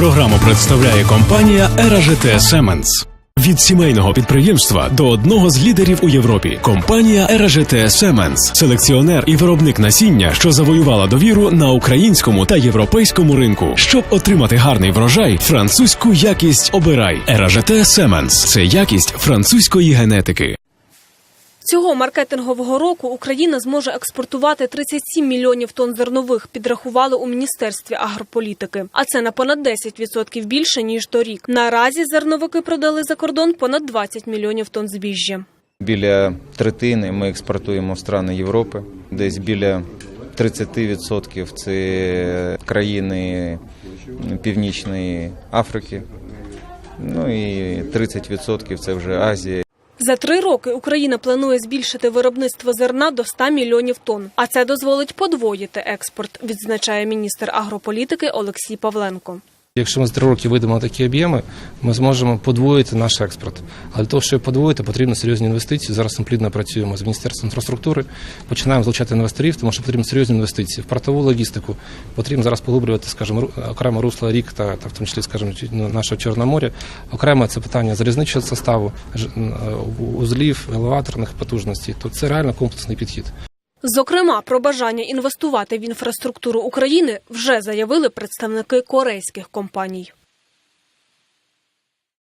програму представляє компанія ЕРАЖТ Семенс. Від сімейного підприємства до одного з лідерів у Європі. Компанія ЕРАЖТ Семенс, селекціонер і виробник насіння, що завоювала довіру на українському та європейському ринку. Щоб отримати гарний врожай, французьку якість обирай. ЕРАЖТ Семенс це якість французької генетики. Цього маркетингового року Україна зможе експортувати 37 мільйонів тонн зернових, підрахували у міністерстві агрополітики. А це на понад 10% більше ніж торік. Наразі зерновики продали за кордон понад 20 мільйонів тонн збіжжя. Біля третини ми експортуємо в страни Європи, десь біля 30% це країни Північної Африки. Ну і 30% це вже Азія. За три роки Україна планує збільшити виробництво зерна до 100 мільйонів тонн. А це дозволить подвоїти експорт, відзначає міністр агрополітики Олексій Павленко. Якщо ми за три роки вийдемо на такі об'єми, ми зможемо подвоїти наш експорт. А для того, щоб подвоїти, потрібно серйозні інвестиції. Зараз ми плідно працюємо з міністерством інфраструктури, починаємо залучати інвесторів, тому що потрібні серйозні інвестиції в портову логістику. Потрібно зараз поглиблювати, скажімо, окремо русло рік та, та в тому числі, скажімо, ну, нашого Чорного моря. Окремо це питання залізничного составу, е, узлів, елеваторних потужностей. То це реально комплексний підхід. Зокрема, про бажання інвестувати в інфраструктуру України вже заявили представники корейських компаній.